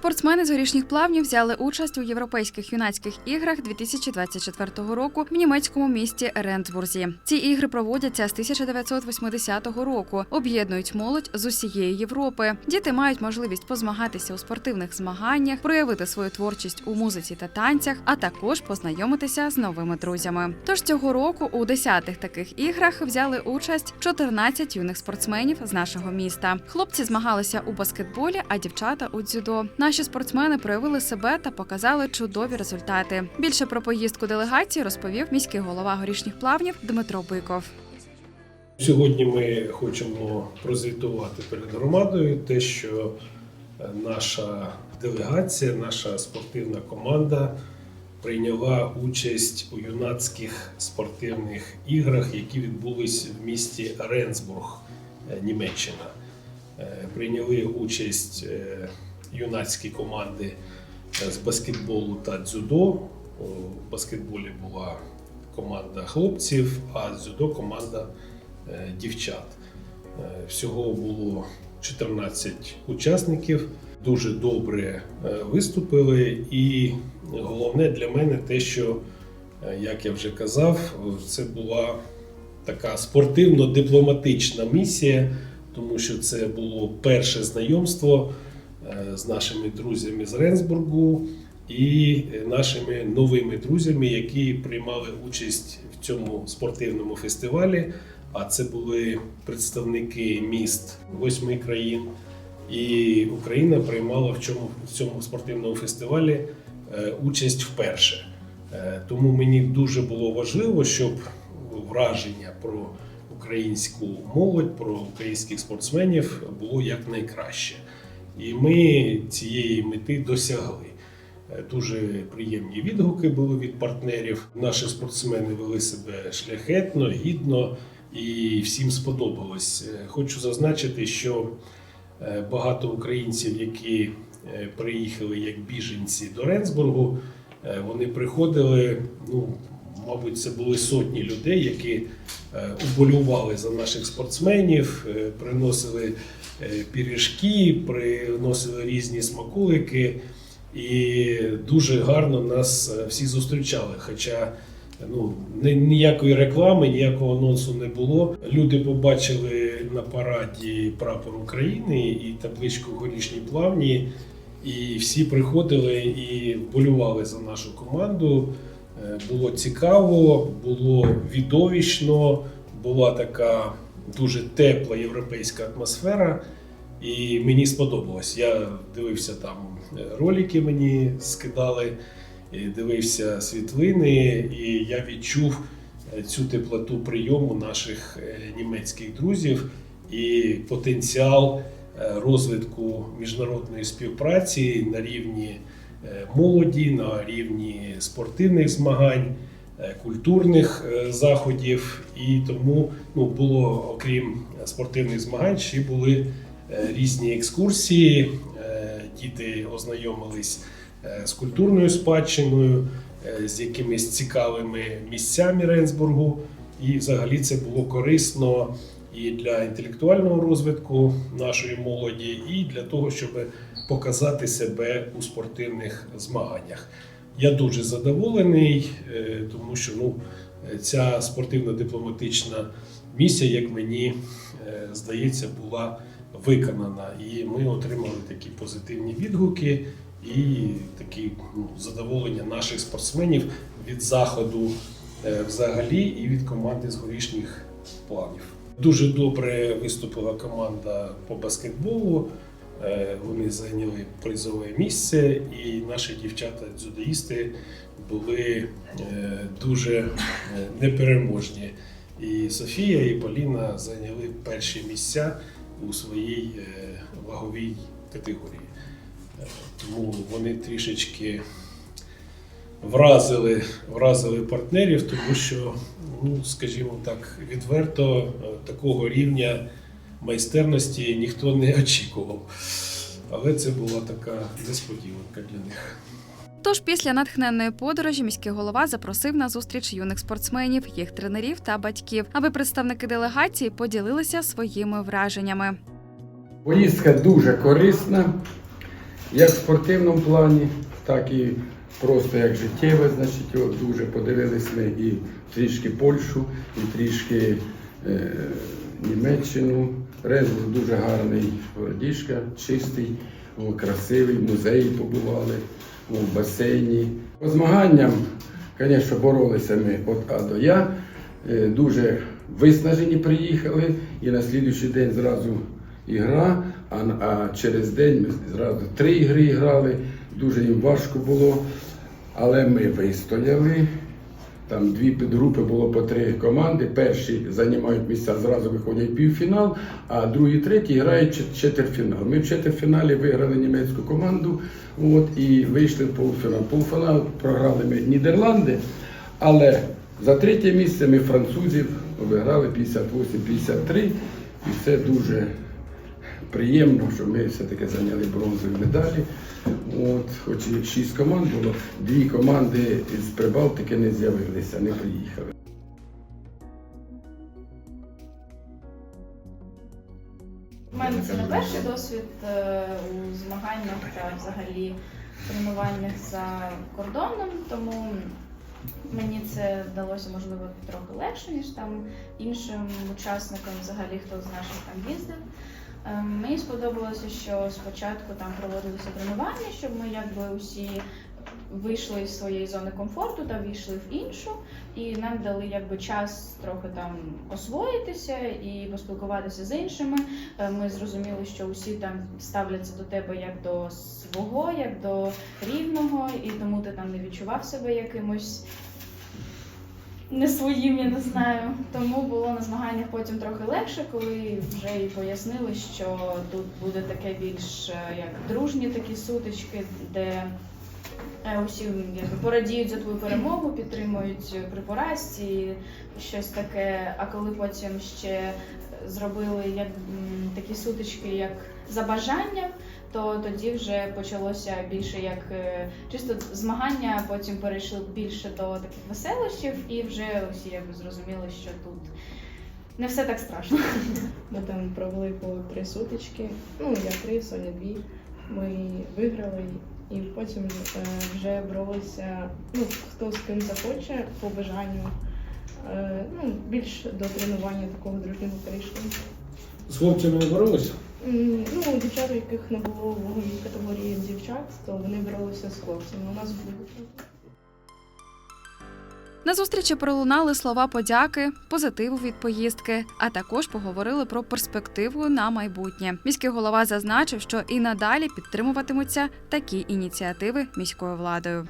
Спортсмени з горішніх плавнів взяли участь у європейських юнацьких іграх 2024 року в німецькому місті Рентбурзі. Ці ігри проводяться з 1980 року, об'єднують молодь з усієї Європи. Діти мають можливість позмагатися у спортивних змаганнях, проявити свою творчість у музиці та танцях, а також познайомитися з новими друзями. Тож цього року у 10-х таких іграх взяли участь 14 юних спортсменів з нашого міста. Хлопці змагалися у баскетболі, а дівчата у дзюдо. Наші спортсмени проявили себе та показали чудові результати. Більше про поїздку делегації розповів міський голова горішніх плавнів Дмитро Биков. Сьогодні ми хочемо прозвітувати перед громадою те, що е, наша делегація, наша спортивна команда прийняла участь у юнацьких спортивних іграх, які відбулись в місті Ренсбург, е, Німеччина. Е, Прийняли участь юнацькі команди е, з баскетболу та дзюдо. У баскетболі була команда хлопців, а дзюдо команда е, дівчат. Е, Всього було 14 учасників. Дуже добре виступили, і головне для мене те, що, як я вже казав, це була така спортивно-дипломатична місія, тому що це було перше знайомство з нашими друзями з Ренсбургу і нашими новими друзями, які приймали участь в цьому спортивному фестивалі. А це були представники міст восьми країн. І Україна приймала в цьому, в цьому спортивному фестивалі е, участь вперше. Е, тому мені дуже було важливо, щоб враження про українську молодь, про українських спортсменів було якнайкраще. І ми цієї мети досягли. Е, Дуже приємні відгуки були від партнерів. Наші спортсмени вели себе шляхетно, гідно і всім сподобалось. Е, Хочу зазначити, що е, багато українців, які приїхали як біженці до Ренсбургу, вони приходили. Ну, мабуть, це були сотні людей, які уболювали за наших спортсменів, приносили е, пиріжки, приносили різні смаколики. І дуже гарно нас е, всі зустрічали. Хоча ну, ніякої реклами, ніякого анонсу не було. Люди побачили на параді прапор України і табличку горішні плавні. І всі приходили і вболювали за нашу команду. Е, Було цікаво, було відовічно, була така дуже тепла європейська атмосфера. І мені сподобалось. Я дивився там е, ролики, мені скидали, і дивився світлини, і я відчув е, цю теплоту прийому наших е, німецьких друзів і потенціал розвитку міжнародної співпраці на рівні молоді, на рівні спортивних змагань. Е, Культурних е, заходів, і тому ну, було, окрім спортивних змагань, ще були е, різні екскурсії. Діти ознайомились з культурною спадщиною, з якимись цікавими місцями Ренсбургу. І взагалі це було корисно і для інтелектуального розвитку нашої молоді, і для того, щоб показати себе у спортивних змаганнях. Я дуже задоволений, е, тому що ну, ця спортивно-дипломатична місія, як мені е, здається, була виконана. І ми отримали такі позитивні відгуки і такі ну, задоволення наших спортсменів від заходу е, взагалі і від команди з горішніх планів. Дуже добре виступила команда по баскетболу. Е, Вони зайняли призове місце, і наші дівчата-дзюдоїсти були е, дуже е, непереможні. І Софія, і Поліна зайняли перші місця у своїй ваговій категорії. Тому вони трішечки вразили, вразили партнерів, тому що, ну, скажімо так, відверто такого рівня майстерності ніхто не очікував. Але це була така несподіванка для них. Тож після натхненної подорожі міський голова запросив на зустріч юних спортсменів, їх тренерів та батьків, аби представники делегації поділилися своїми враженнями. Поїздка дуже корисна. як в спортивному плані, так і просто як життєве. Значить, от дуже подивились ми і трішки Польщу, і трішки е, Німеччину. Ренбург дуже гарний городішка, чистий, красивий, музеї побували, в басейні. По змаганням, звісно, боролися ми від А до Я. Е, Дуже виснажені приїхали, і на слідуючий день зразу ігра, а через день ми зразу три ігри грали. Дуже їм важко було, але ми вистояли. Там дві підгрупи було по три команди. Перші займають місця, зразу виходять півфінал, а другі, треті грають четвертьфінал. Ми в четвертьфіналі виграли німецьку команду от, і вийшли в полуфінал. Полуфінал програли ми Нідерланди, але за третє місце ми французів виграли 58-53. І це дуже приємно, що ми все-таки зайняли бронзові медалі. От, хоч і шість команд було, дві команди з Прибалтики не з'явилися, не приїхали. У мене це не перший досвід е, у змаганнях та взагалі тренуваннях за кордоном, тому мені це вдалося можливо трохи легше, ніж там іншим учасникам, взагалі хто з наших там їздив. Е, Мені сподобалося, що спочатку там проводилися тренування, щоб ми якби усі вийшли з своєї зони комфорту та війшли в іншу, і нам дали якби час трохи там освоїтися і поспілкуватися з іншими. Е, Ми зрозуміли, що усі там ставляться до тебе як до свого, як до рівного, і тому ти там не відчував себе якимось не своїм, я не знаю. Тому було на змаганнях потім трохи легше, коли вже і пояснили, що тут буде таке більш е, як дружні такі сутички, де е, усі якби, порадіють за твою перемогу, підтримують при поразці, щось таке. А коли потім ще зробили як такі сутички, як за бажанням, то тоді вже почалося більше як е, чисто змагання, потім перейшли більше до таких веселощів, і вже усі якби зрозуміли, що тут не все так страшно. Ми там провели по три сутички. Ну, я три, Соня дві. Ми виграли і потім е, вже боролися, ну, хто з ким захоче, по бажанню. Е, ну, більш до тренування такого дружнього перейшли. З хлопцями не боролися? Ну, дівчат, у яких не було ваговій категорії дівчат, то вони боролися з хлопцями. У нас були На зустрічі пролунали слова подяки, позитиву від поїздки, а також поговорили про перспективу на майбутнє. Міський голова зазначив, що і надалі підтримуватимуться такі ініціативи міською владою.